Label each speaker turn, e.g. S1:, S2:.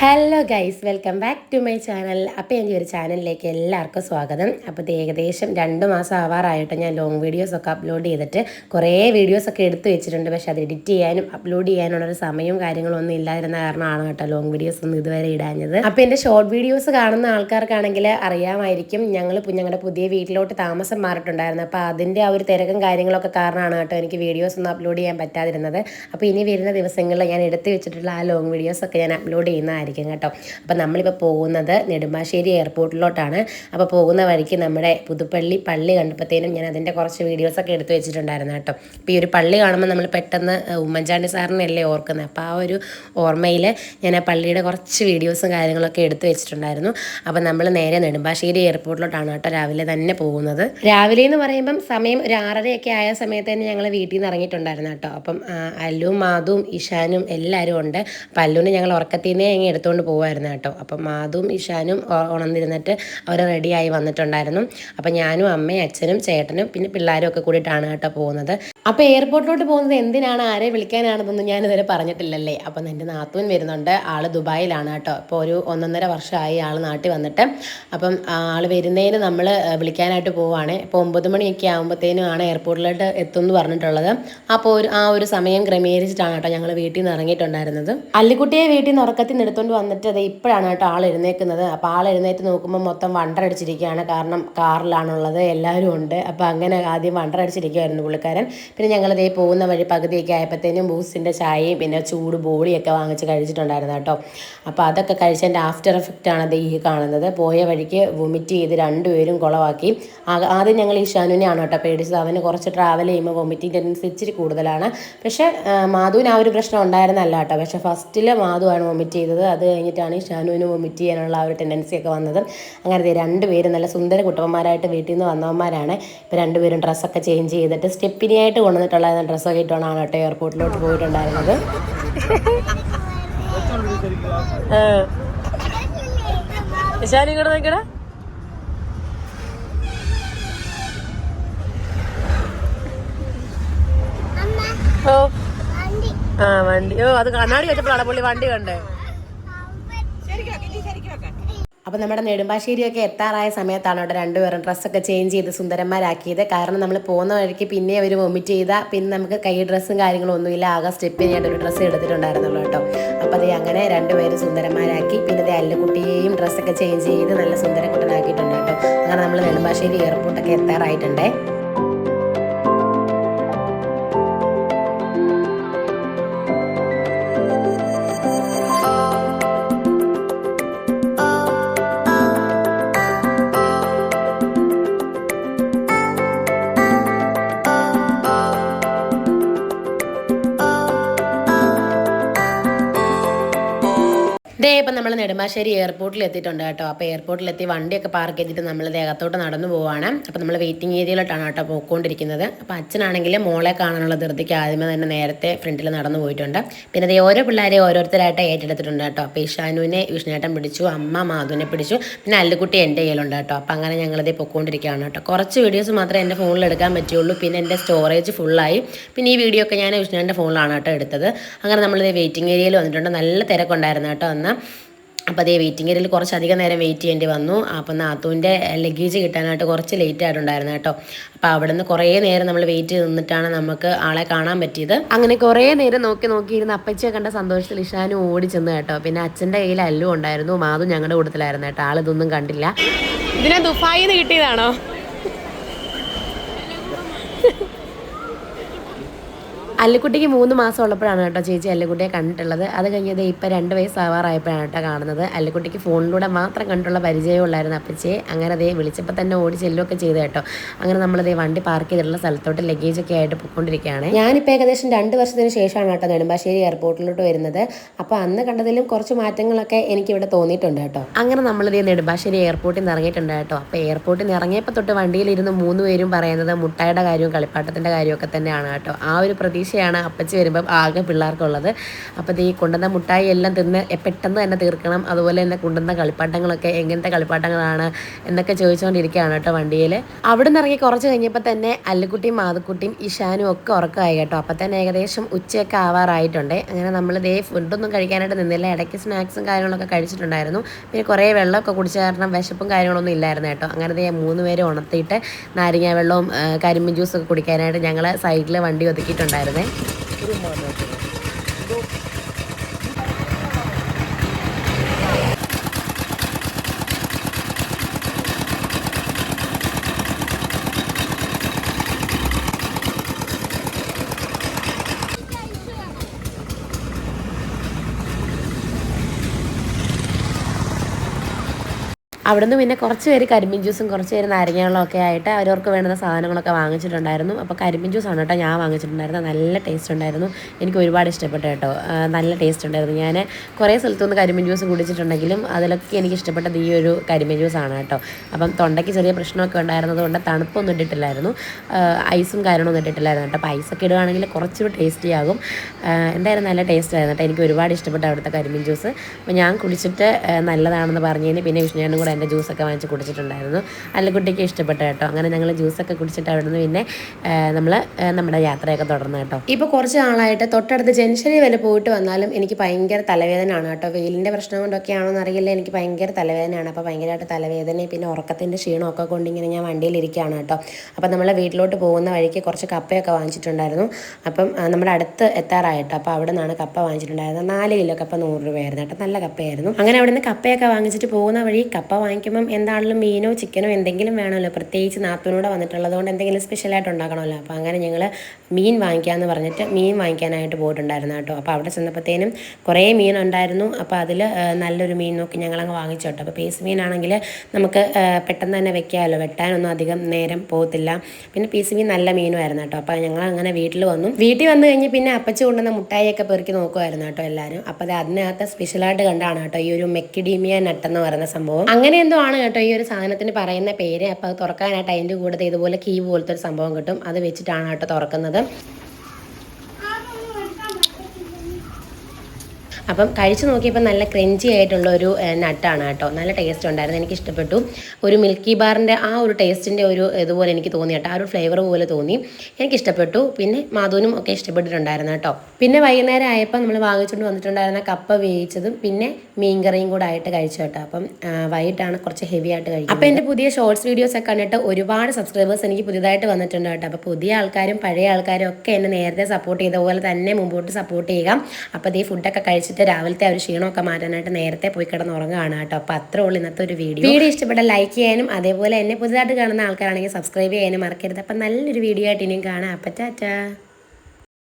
S1: Hello guys welcome back to my channel അപ്പോൾ എന്റെ ഒരു ചാനലിലേക്ക് എല്ലാവർക്കും സ്വാഗതം. അപ്പോൾ ഇത് ഏകദേശം രണ്ട് മാസം ആവാറായിട്ട് ഞാൻ ലോങ് വീഡിയോസൊക്കെ അപ്ലോഡ് ചെയ്തിട്ട് കുറേ വീഡിയോസൊക്കെ എടുത്തു വെച്ചിട്ടുണ്ട്. പക്ഷേ അത് എഡിറ്റ് ചെയ്യാനും അപ്ലോഡ് ചെയ്യാനുള്ളൊരു സമയവും കാര്യങ്ങളും ഒന്നും ഇല്ലാതിരുന്ന കാരണമാണ് കേട്ടോ ലോങ് വീഡിയോസ് ഒന്നും ഇതുവരെ ഇടാഞ്ഞത്. അപ്പോൾ എന്റെ ഷോർട്ട് വീഡിയോസ് കാണുന്ന ആൾക്കാർക്കാണെങ്കിൽ അറിയാമായിരിക്കും ഞങ്ങൾ ഞങ്ങളുടെ പുതിയ വീട്ടിലോട്ട് താമസം മാറിയിട്ടുണ്ടായിരുന്നു. അപ്പോൾ അതിന്റെ ആ ഒരു തിരക്കും കാര്യങ്ങളൊക്കെ കാരണമാണ് കേട്ടോ എനിക്ക് വീഡിയോസ് ഒന്നും അപ്ലോഡ് ചെയ്യാൻ പറ്റാതിരുന്നത്. അപ്പോൾ ഇനി വരുന്ന ദിവസങ്ങളിൽ ഞാൻ എടുത്തു വെച്ചിട്ടുള്ള ആ ലോങ് വീഡിയോസൊക്കെ ഞാൻ അപ്ലോഡ് ചെയ്യുന്നതായിരിക്കും. കേട്ടോ. അപ്പോൾ നമ്മളിപ്പോൾ പോകുന്നത് നെടുമ്പാശ്ശേരി എയർപോർട്ടിലോട്ടാണ്. അപ്പോൾ പോകുന്ന വഴിക്ക് നമ്മുടെ പുതുപ്പള്ളി പള്ളി കണ്ടപ്പോഴത്തേനും ഞാൻ അതിന്റെ കുറച്ച് വീഡിയോസൊക്കെ എടുത്തു വെച്ചിട്ടുണ്ടായിരുന്നു കേട്ടോ. അപ്പോൾ ഈ ഒരു പള്ളി കാണുമ്പോൾ നമ്മൾ പെട്ടെന്ന് ഉമ്മൻചാണ്ടി സാറിനല്ലേ ഓർക്കുന്നത് അപ്പോൾ ആ ഒരു ഓർമ്മയിൽ ഞാൻ ആ പള്ളിയുടെ കുറച്ച് വീഡിയോസും കാര്യങ്ങളൊക്കെ എടുത്തു വെച്ചിട്ടുണ്ടായിരുന്നു. അപ്പോൾ നമ്മൾ നേരെ നെടുമ്പാശ്ശേരി എയർപോർട്ടിലോട്ടാണ് കേട്ടോ രാവിലെ തന്നെ പോകുന്നത്. രാവിലെ എന്ന് പറയുമ്പം സമയം ഒരു ആറരയൊക്കെ ആയ സമയത്ത് തന്നെ ഞങ്ങൾ വീട്ടിൽ നിന്ന് ഇറങ്ങിയിട്ടുണ്ടായിരുന്നു കേട്ടോ. അപ്പം അല്ലു മാതുവും ഇഷാനും എല്ലാവരും ഉണ്ട്. അപ്പം അല്ലുവിനെ ഞങ്ങൾ ഉറക്കത്തിൽ നിന്നേ അങ്ങ് എടുത്തുകൊണ്ട് പോകുമായിരുന്നു കേട്ടോ. അപ്പം മാധുവും ഇഷാനും ഉണർന്നിരുന്നിട്ട് അവർ റെഡിയായി വന്നിട്ടുണ്ടായിരുന്നു. അപ്പം ഞാനും അമ്മയും അച്ഛനും ചേട്ടനും പിന്നെ പിള്ളേരും ഒക്കെ കൂടിയിട്ടാണ് കേട്ടോ പോകുന്നത്. അപ്പോൾ എയർപോർട്ടിലോട്ട് പോകുന്നത് എന്തിനാണ്? ആരെ വിളിക്കാനാണെന്നൊന്നും ഞാൻ ഇതുവരെ പറഞ്ഞിട്ടില്ലല്ലേ? അപ്പം എന്റെ നാത്തൂൻ വരുന്നുണ്ട്. ആൾ ദുബായിലാണ് കേട്ടോ. ഇപ്പോൾ ഒരു ഒന്നൊന്നര വർഷമായി ആൾ നാട്ടിൽ വന്നിട്ട്. അപ്പം ആൾ വരുന്നതിന് നമ്മൾ വിളിക്കാനായിട്ട് പോവുകയാണ് ഇപ്പോൾ ഒമ്പത് മണിയൊക്കെ ആകുമ്പോഴത്തേനും ആണ് എയർപോർട്ടിലോട്ട് എത്തും എന്ന് പറഞ്ഞിട്ടുള്ളത്. അപ്പോൾ ഒരു ആ ഒരു സമയം ക്രമീകരിച്ചിട്ടാണ് കേട്ടോ ഞങ്ങൾ വീട്ടിൽ നിന്ന് ഇറങ്ങിയിട്ടുണ്ടായിരുന്നത്. അല്ലിക്കുട്ടിയെ വീട്ടിൽ നിന്ന് ഉറക്കത്തിൽ എടുത്തുകൊണ്ട് വന്നിട്ട് അത് ഇപ്പോഴാണ് കേട്ടോ ആൾ എഴുന്നേക്കുന്നത്. അപ്പോൾ ആൾ എഴുന്നേറ്റ് നോക്കുമ്പോൾ മൊത്തം വണ്ടറടിച്ചിരിക്കുകയാണ് കാരണം കാറിലാണുള്ളത്. എല്ലാവരും ഉണ്ട്. അപ്പോൾ അങ്ങനെ ആദ്യം വണ്ടറടിച്ചിരിക്കുമായിരുന്നു പുള്ളിക്കാരൻ. പിന്നെ ഞങ്ങൾ ഇതേ പോകുന്ന വഴി പകുതിയൊക്കെ ആയപ്പോഴത്തേനും ബൂസ്റ്റിന്റെ ചായയും പിന്നെ ചൂട് ബോളിയൊക്കെ വാങ്ങിച്ച് കഴിച്ചിട്ടുണ്ടായിരുന്നു കേട്ടോ. അപ്പോൾ അതൊക്കെ കഴിച്ചതിന്റെ ആഫ്റ്റർ എഫക്റ്റ് ആണ് ഈ കാണുന്നത്. പോയ വഴിക്ക് വൊമിറ്റ് ചെയ്ത് രണ്ടുപേരും കുളവാക്കി. ആദ്യം ഞങ്ങൾ ഈ ഷാനുവിനെയാണ് കേട്ടോ പേടിച്ചത്. അവന് കുറച്ച് ട്രാവൽ ചെയ്യുമ്പോൾ വൊമിറ്റിംഗ് ടെൻഡൻസി ഇച്ചിരി കൂടുതലാണ്. പക്ഷേ മാധുവിന് ആ ഒരു പ്രശ്നം ഉണ്ടായിരുന്നല്ല കേട്ടോ. പക്ഷേ ഫസ്റ്റിൽ മാധുവാണ് വൊമിറ്റ് ചെയ്തത്. അത് കഴിഞ്ഞിട്ടാണ് ഈ ഷാനുവിന് വൊമിറ്റ് ചെയ്യാനുള്ള ആ ഒരു ടെൻഡൻസി ഒക്കെ വന്നത്. അങ്ങനെ ദേ രണ്ടുപേരും നല്ല സുന്ദര കുട്ടപ്പന്മാരായിട്ട് വീട്ടിൽ നിന്ന് വന്നവന്മാരാണ്. ഇപ്പോൾ രണ്ടുപേരും ഡ്രസ്സൊക്കെ ചേഞ്ച് ചെയ്തിട്ട് സ്റ്റെപ്പിനിയായിട്ട് കൊണ്ടുവന്നിട്ടുള്ള ഡ്രസ്സൊക്കെ ഇട്ടുകൊണ്ടാണ് കേട്ടോ എയർപോർട്ടിലോട്ട് പോയിട്ടുണ്ടായിരുന്നത്. ഇങ്ങോട്ട് ഓ. ആ വണ്ടി. ഓ അത് കണ്ണാടി വെച്ചപ്പോഴാണ് പുള്ളി വണ്ടി കണ്ടേ അപ്പം നമ്മുടെ നെടുമ്പാശ്ശേരിയൊക്കെ എത്താറായ സമയത്താണ് അവിടെ രണ്ടുപേരും ഡ്രസ്സൊക്കെ ചേഞ്ച് ചെയ്ത് സുന്ദരന്മാരാക്കിയത്. കാരണം നമ്മൾ പോകുന്ന വഴിക്ക് പിന്നെ അവർ വൊമിറ്റ് ചെയ്താൽ പിന്നെ നമുക്ക് കൈ ഡ്രസ്സും കാര്യങ്ങളും ഒന്നുമില്ല. ആകെ സ്റ്റെപ്പിനായിട്ട് ഒരു ഡ്രസ്സ് എടുത്തിട്ടുണ്ടായിരുന്നുള്ളൂ കേട്ടോ. അപ്പോൾ അത് അങ്ങനെ രണ്ടുപേരും സുന്ദരന്മാരാക്കി. പിന്നെ അത് അല്ലുകുട്ടിയെയും ഡ്രസ്സൊക്കെ ചേഞ്ച് ചെയ്ത് നല്ല സുന്ദരക്കുട്ടനാക്കിയിട്ടുണ്ട് കേട്ടോ. അങ്ങനെ നമ്മൾ നെടുമ്പാശ്ശേരി എയർപോർട്ടൊക്കെ എത്താറായിട്ടുണ്ടേ. ദേ ഇപ്പം നമ്മൾ നെടുമ്പാശ്ശേരി എയർപോർട്ടിൽ എത്തിയിട്ടുണ്ട് കേട്ടോ. അപ്പോൾ എയർപോർട്ടിൽ എയർപോർട്ടിലെത്തി വണ്ടിയൊക്കെ പാർക്ക് ചെയ്തിട്ട് നമ്മൾ ദേഹത്തോട്ട് നടന്നു പോവാണ്. അപ്പോൾ നമ്മൾ വെയിറ്റിംഗ് ഏരിയയിലോട്ടാണ് കേട്ടോ പോയിക്കൊണ്ടിരിക്കുന്നത്. അപ്പോൾ അച്ഛനാണെങ്കിൽ മോളെ കാണാനുള്ള ധൃതിക്ക് ആദ്യമേ തന്നെ നേരത്തെ ഫ്രണ്ടിൽ നടന്നു പോയിട്ടുണ്ട്. പിന്നെ ദേ ഓരോ പിള്ളേരെ ഓരോരുത്തരായിട്ട് ഏറ്റെടുത്തിട്ടുണ്ട് കേട്ടോ. അപ്പോൾ ഇഷാനുവിനെ വിഷ്ണുവേട്ടൻ പിടിച്ചു അമ്മ മാധുവിനെ പിടിച്ചു പിന്നെ അല്ലുകുട്ടി എന്റെ കയ്യിലുണ്ട് കേട്ടോ. അപ്പോൾ അങ്ങനെ ഞങ്ങളിതേ പൊയ്ക്കൊണ്ടിരിക്കുകയാണ് കേട്ടോ. കുറച്ച് വീഡിയോസ് മാത്രമേ എന്റെ ഫോണിൽ എടുക്കാൻ പറ്റുള്ളൂ. പിന്നെ എന്റെ സ്റ്റോറേജ് ഫുള്ളായി പിന്നെ ഈ വീഡിയോ ഒക്കെ ഞാൻ വിഷ്ണുവിന്റെ ഫോണിലാണ് കേട്ടോ എടുത്തത്. അങ്ങനെ നമ്മളിതേ വെയിറ്റിംഗ് ഏരിയയിൽ വന്നിട്ടുണ്ട്. നല്ല തിരക്കുണ്ടായിരുന്നു കേട്ടോ അന്ന്. അപ്പോൾ അതേ വെയിറ്റിംഗ് ഏരിയയിൽ കുറച്ചധികം നേരം വെയിറ്റ് ചെയ്യേണ്ടി വന്നു. അപ്പം നാത്തൂന്റെ ലഗേജ് കിട്ടാനായിട്ട് കുറച്ച് ലേറ്റ് ആയിട്ടുണ്ടായിരുന്നു കേട്ടോ. അപ്പോൾ അവിടെ നിന്ന് കുറേ നേരം നമ്മൾ വെയിറ്റ് ചെയ്ത് നിന്നിട്ടാണ് നമുക്ക് ആളെ കാണാൻ പറ്റിയത്. അങ്ങനെ കുറേ നേരം നോക്കി നോക്കിയിരുന്ന അപ്പച്ചിയെ കണ്ട സന്തോഷത്തിൽ ഇഷാനും ഓടി ചെന്ന് കേട്ടോ. പിന്നെ അച്ഛന്റെ കയ്യിൽ അല്ലും ഉണ്ടായിരുന്നു. മാധു ഞങ്ങളുടെ കൂട്ടത്തിലായിരുന്നു കേട്ടോ. ആളിതൊന്നും കണ്ടില്ല. ഇതിനെ ദുബായിന്ന് കിട്ടിയതാണോ? അല്ലുക്കുട്ടിക്ക് മൂന്ന് മാസം ഉള്ളപ്പോഴാണ് കേട്ടോ ചേച്ചി അല്ലുക്കുട്ടിയെ കണ്ടിട്ടുള്ളത്. അത് കഴിഞ്ഞത് ഇപ്പം രണ്ട് വയസ്സാവാറായപ്പോഴാണ് കേട്ടോ കാണുന്നത്. അല്ലുക്കുട്ടിക്ക് ഫോണിലൂടെ മാത്രം കണ്ടുള്ള പരിചയമുള്ളായിരുന്നു അപ്പച്ചേ. അങ്ങനെ അതേ വിളിച്ചപ്പോൾ തന്നെ ഓടി ചെല്ലുമൊക്കെ ചെയ്ത് കേട്ടോ. അങ്ങനെ നമ്മളതേ വണ്ടി പാർക്ക് ചെയ്തിട്ടുള്ള സ്ഥലത്തോട്ട് ലഗേജ് ഒക്കെ ആയിട്ട് പോയിക്കൊണ്ടിരിക്കുകയാണ്. ഞാനിപ്പോൾ ഏകദേശം രണ്ട് വർഷത്തിന് ശേഷമാണ് കേട്ടോ നെടുമ്പാശ്ശേരി എയർപോർട്ടിലോട്ട് വരുന്നത്. അപ്പോൾ അന്ന് കണ്ടതിലും കുറച്ച് മാറ്റങ്ങളൊക്കെ എനിക്കിവിടെ തോന്നിയിട്ടുണ്ട് കേട്ടോ. അങ്ങനെ നമ്മളിതേ നെടുമ്പാശ്ശേരി എയർപോർട്ടിൽ നിന്ന് ഇറങ്ങിയിട്ടുണ്ട് കേട്ടോ. അപ്പോൾ എയർപോർട്ടിൽ നിന്ന് ഇറങ്ങിയപ്പോൾ തൊട്ട് വണ്ടിയിലിരുന്ന് മൂന്ന് പേരും പറയുന്നത് മുട്ടായുടെ കാര്യവും കളിപ്പാട്ടത്തിന്റെ കാര്യമൊക്കെ തന്നെയാണ് കേട്ടോ. ആ ഒരു പ്രതീക്ഷ പ്രതീക്ഷയാണ് അപ്പച്ചി വരുമ്പം ആകെ പിള്ളേർക്കുള്ളത്. അപ്പോൾ ഈ കൊണ്ടുവന്ന മുട്ടായി എല്ലാം തിന്ന് പെട്ടെന്ന് തന്നെ തീർക്കണം. അതുപോലെ തന്നെ കൊണ്ടുവന്ന കളിപ്പാട്ടങ്ങളൊക്കെ എങ്ങനത്തെ കളിപ്പാട്ടങ്ങളാണ് എന്നൊക്കെ ചോദിച്ചുകൊണ്ടിരിക്കുകയാണ് കേട്ടോ വണ്ടിയിൽ അവിടെ നിന്ന് ഇറങ്ങി കുറച്ച് കഴിഞ്ഞപ്പോൾ തന്നെ അല്ലുക്കുട്ടിയും മാതുക്കുട്ടിയും ഇഷാനും ഒക്കെ ഉറക്കമായി കേട്ടോ. അപ്പം തന്നെ ഏകദേശം ഉച്ചയൊക്കെ ആവാറായിട്ടുണ്ട്. അങ്ങനെ നമ്മൾ ദേ ഫുഡൊന്നും കഴിക്കാനായിട്ട് നിന്നില്ല. ഇടയ്ക്ക് സ്നാക്സും കാര്യങ്ങളൊക്കെ കഴിച്ചിട്ടുണ്ടായിരുന്നു. പിന്നെ കുറേ വെള്ളമൊക്കെ കുടിച്ച കാരണം വിശപ്പും കാര്യങ്ങളൊന്നും ഇല്ലായിരുന്നു കേട്ടോ. അങ്ങനെ ദേ മൂന്ന് പേരെ ഉണർത്തിയിട്ട് നാരങ്ങ വെള്ളവും കരിമ്പ് ജ്യൂസൊക്കെ കുടിക്കാനായിട്ട് ഞങ്ങൾ സൈഡിൽ വണ്ടി ഒതുക്കിയിട്ടുണ്ടായിരുന്നേ. പറയുന്നത് അവിടുന്ന് പിന്നെ കുറച്ച് പേര് കരിമ്പിൻ ജ്യൂസും കുറച്ച് പേര് നാരങ്ങകളും ഒക്കെ ആയിട്ട് അവരവർക്ക് വേണ്ടുന്ന സാധനങ്ങളൊക്കെ വാങ്ങിച്ചിട്ടുണ്ടായിരുന്നു. അപ്പോൾ കരിമ്പിൻ ജ്യൂസാണ് കേട്ടോ ഞാൻ വാങ്ങിച്ചിട്ടുണ്ടായിരുന്നത്. നല്ല ടേസ്റ്റ് ഉണ്ടായിരുന്നു. എനിക്ക് ഒരുപാട് ഇഷ്ടപ്പെട്ടു കേട്ടോ. നല്ല ടേസ്റ്റ് ഉണ്ടായിരുന്നു. ഞാൻ കുറേ സ്ഥലത്തുനിന്ന് കരിമ്പിൻ ജ്യൂസ് കുടിച്ചിട്ടുണ്ടെങ്കിലും അതിലൊക്കെ എനിക്ക് ഇഷ്ടപ്പെട്ടത് ഈ ഒരു കരിമ്പിൻ ജ്യൂസാണ് കേട്ടോ. അപ്പം തൊണ്ടയ്ക്ക് ചെറിയ പ്രശ്നമൊക്കെ ഉണ്ടായിരുന്നത് കൊണ്ട് തണുപ്പൊന്നും ഇട്ടിട്ടില്ലായിരുന്നു. ഐസും കാര്യങ്ങളൊന്നും ഇട്ടിട്ടില്ലായിരുന്നു കേട്ടോ. അപ്പോൾ ഐസൊക്കെ ഇടുകയാണെങ്കിൽ കുറച്ചുകൂടി ടേസ്റ്റി ആകും. എന്തായാലും നല്ല ടേസ്റ്റ് ആയിരുന്നു കേട്ടോ. എനിക്ക് ഒരുപാട് ഇഷ്ടപ്പെട്ട അവിടുത്തെ കരിമ്പിൻ ജ്യൂസ്. അപ്പോൾ ഞാൻ കുടിച്ചിട്ട് നല്ലതാണെന്ന് പറഞ്ഞതിന് പിന്നെ വിഷ്ണുചേട്ടനും കൂടെ എന്റെ ജ്യൂസൊക്കെ വാങ്ങിച്ച് കുടിച്ചിട്ടുണ്ടായിരുന്നു. അല്ലക്കുട്ടിക്ക് ഇഷ്ടപ്പെട്ടു കേട്ടോ. അങ്ങനെ ഞങ്ങൾ ജ്യൂസൊക്കെ കുടിച്ചിട്ട് അവിടെ നിന്ന് പിന്നെ നമ്മൾ നമ്മുടെ യാത്രയൊക്കെ തുടർന്ന് കേട്ടോ. ഇപ്പോൾ കുറച്ച് നാളായിട്ട് തൊട്ടടുത്ത് ജംഗ്ഷനിൽ വരെ പോയിട്ട് വന്നാലും എനിക്ക് ഭയങ്കര തലവേദനയാണ് കേട്ടോ. വെയിലിന്റെ പ്രശ്നം കൊണ്ടൊക്കെയാണോ എന്നറിയില്ല എനിക്ക് ഭയങ്കര തലവേദനയാണ്. അപ്പോൾ ഭയങ്കരമായിട്ട് തലവേദനയും പിന്നെ ഉറക്കത്തിന്റെ ക്ഷീണമൊക്കെ കൊണ്ട് ഇങ്ങനെ ഞാൻ വണ്ടിയിലിരിക്കുകയാണ് കേട്ടോ. അപ്പോൾ നമ്മളെ വീട്ടിലോട്ട് പോകുന്ന വഴിക്ക് കുറച്ച് കപ്പയൊക്കെ വാങ്ങിച്ചിട്ടുണ്ടായിരുന്നു. അപ്പം നമ്മുടെ അടുത്ത് എത്താറായിട്ടോ. അപ്പോൾ അവിടെ നിന്നാണ് കപ്പ വാങ്ങിച്ചിട്ടുണ്ടായിരുന്നത്. നാല് കിലോ കപ്പ നൂറ് രൂപയായിരുന്നു കേട്ടോ. നല്ല കപ്പയായിരുന്നു. അങ്ങനെ അവിടെ നിന്ന് കപ്പയൊക്കെ വാങ്ങിച്ചിട്ട് പോകുന്ന വഴി കപ്പ വാങ്ങിക്കുമ്പം എന്താണെങ്കിലും മീനോ ചിക്കനോ എന്തെങ്കിലും വേണമല്ലോ. പ്രത്യേകിച്ച് നാത്തൂനൂടെ വന്നിട്ടുള്ളതുകൊണ്ട് എന്തെങ്കിലും സ്പെഷ്യലായിട്ട് ഉണ്ടാക്കണമല്ലോ. അപ്പോൾ അങ്ങനെ ഞങ്ങൾ മീൻ വാങ്ങിക്കാമെന്ന് പറഞ്ഞിട്ട് മീൻ വാങ്ങിക്കാനായിട്ട് പോയിട്ടുണ്ടായിരുന്നു കേട്ടോ. അപ്പോൾ അവിടെ ചെന്നപ്പോഴത്തേനും കുറേ മീൻ ഉണ്ടായിരുന്നു. അപ്പോൾ അതിൽ നല്ലൊരു മീൻ നോക്കി ഞങ്ങളങ്ങ് വാങ്ങിച്ചു കേട്ടോ. അപ്പോൾ പീസ് മീനാണെങ്കിൽ നമുക്ക് പെട്ടെന്ന് തന്നെ വെക്കാമല്ലോ. വെട്ടാനൊന്നും അധികം നേരം പോകത്തില്ല. പിന്നെ പീസ് മീൻ നല്ല മീനുമായിരുന്നു കേട്ടോ. അപ്പോൾ ഞങ്ങൾ അങ്ങനെ വീട്ടിൽ വന്നു. വീട്ടിൽ വന്നു കഴിഞ്ഞ് പിന്നെ അപ്പച്ചി കൊണ്ടുവന്ന മുട്ടായിയൊക്കെ പെറുക്കി നോക്കുമായിരുന്നു കേട്ടോ എല്ലാവരും. അപ്പോൾ അത് അതിനകത്ത് സ്പെഷ്യലായിട്ട് കണ്ടാണ് കേട്ടോ. ഈ ഒരു മെക്കിഡീമിയ നട്ടെന്ന് പറയുന്ന സംഭവം. അങ്ങനെ എന്തോ ആണ് കേട്ടോ ഈ ഒരു സാധനത്തിന് പറയുന്ന പേര്? അപ്പോൾ അത് തുറക്കാനായിട്ട് അതിന്റെ കൂടെ ഇതുപോലെ കീ പോലത്തെ ഒരു സംഭവം കിട്ടും. അത് വെച്ചിട്ടാണ് കേട്ടോ തുറക്കുന്നത്. അപ്പം കഴിച്ചു നോക്കിയപ്പോൾ നല്ല ക്രഞ്ചി ആയിട്ടുള്ള ഒരു നട്ടാണ് കേട്ടോ. നല്ല ടേസ്റ്റ് ഉണ്ടായിരുന്നു എനിക്ക് ഇഷ്ടപ്പെട്ടു. ഒരു മിൽക്കി ബാറിന്റെ ആ ഒരു ടേസ്റ്റിന്റെ ഒരു ഇതുപോലെ എനിക്ക് തോന്നി കേട്ടോ. ആ ഒരു ഫ്ലേവർ പോലെ തോന്നി. എനിക്ക് ഇഷ്ടപ്പെട്ടു. പിന്നെ മാധുവിനും ഒക്കെ ഇഷ്ടപ്പെട്ടിട്ടുണ്ടായിരുന്നു കേട്ടോ. പിന്നെ വൈകുന്നേരം ആയപ്പോൾ നമ്മൾ വാങ്ങിച്ചുകൊണ്ട് വന്നിട്ടുണ്ടായിരുന്ന കപ്പ വേവിച്ചതും പിന്നെ മീൻകറിയും കൂടെ ആയിട്ട് കഴിച്ചു കേട്ടോ. അപ്പം വൈകിട്ടാണ് കുറച്ച് ഹെവി ആയിട്ട് കഴിക്കുന്നത്. അപ്പോൾ എന്റെ പുതിയ ഷോർട്സ് വീഡിയോസ് ഒക്കെ കണ്ടിട്ട് ഒരുപാട് സബ്സ്ക്രൈബേഴ്സ് എനിക്ക് പുതിയതായിട്ട് വന്നിട്ടുണ്ട് കേട്ടോ. അപ്പോൾ പുതിയ ആൾക്കാരും പഴയ ആൾക്കാരും ഒക്കെ എന്നെ നേരത്തെ സപ്പോർട്ട് ചെയ്ത പോലെ തന്നെ മുമ്പോട്ട് സപ്പോർട്ട് ചെയ്യുക. അപ്പോൾ ഈ ഫുഡൊക്കെ കഴിച്ചിട്ട് രാവിലത്തെ ആ ഒരു ക്ഷീണമൊക്കെ മാറ്റാനായിട്ട് നേരത്തെ പോയി കിടന്ന് ഉറങ്ങുകയാണ് കേട്ടോ. അപ്പോൾ അത്രേ ഉള്ളൂ ഇന്നത്തെ ഒരു വീഡിയോ. വീഡിയോ ഇഷ്ടപ്പെട്ട ലൈക്ക് ചെയ്യാനും അതേപോലെ എന്നെ പുതുതായിട്ട് കാണുന്ന ആൾക്കാരാണെങ്കിൽ സബ്സ്ക്രൈബ് ചെയ്യാനും മറക്കരുത്. അപ്പം നല്ലൊരു വീഡിയോ ആയിട്ട് ഇനിയും കാണാം. അപ്പം ടാറ്റാ.